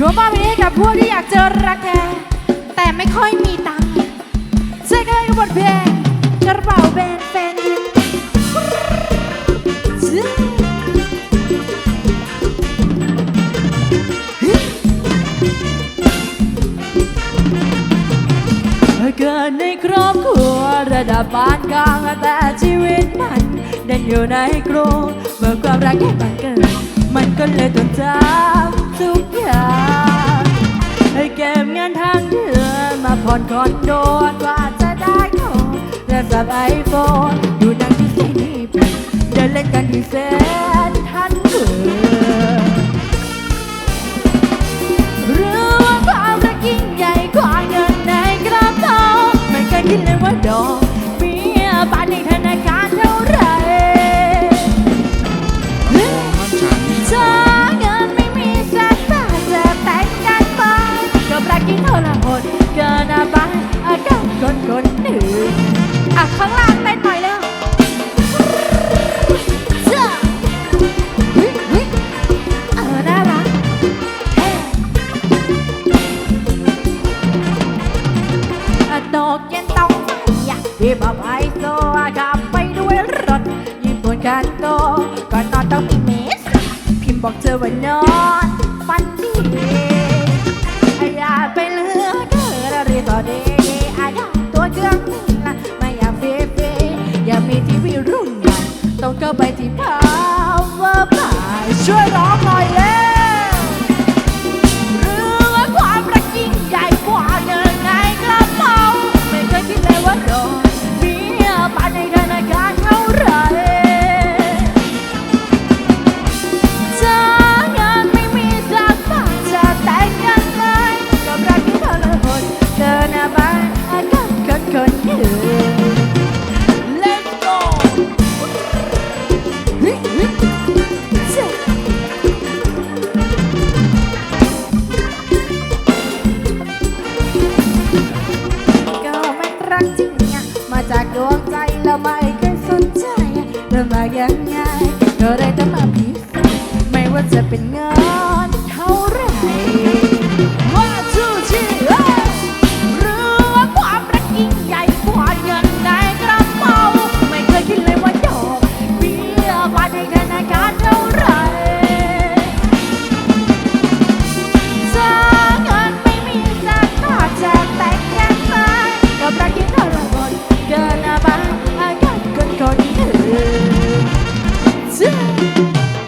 ขอมอบเพลงให้กับพวกที่อยากเจอรักแท้แต่ไม่ค่อยมีตังค์ใช่กันเลยกับบทเพลงกระเป๋าแบนแฟนยืนเกิดในครอบครัวระดับปานกลางแต่ชีวิตมันเดินอยู่ในกรงเมื่อความรักแค่บังเกิดมันก็เลยต้องทำทุกอย่าง เก็บเงินทางเดือนมาผ่อนคอนโดกว่าจะได้ของและสับไอโฟนดูหนังที่ซีนีเดินเล่นกันที่เซนทันเวิ มากพี่บอกไอโซอะขับไปด้วยรถยืนบนกันโตก่อนนอนต้องมีเมสพิมพ์บอกเธอว่านอนฝันดีอย่าไปเลือกเธอแล้วรีบอดีอาอยากตัวเครื่องนี่ละไม่อยากเฟเฟอยากมีทีวีรุ่นใหญ่ต้องเข้าไปที่พัก อะเริ่มายังไงก็ได้แต่มาพิสูจน์ไม่ว่าจะเป็นเงิน Yeah!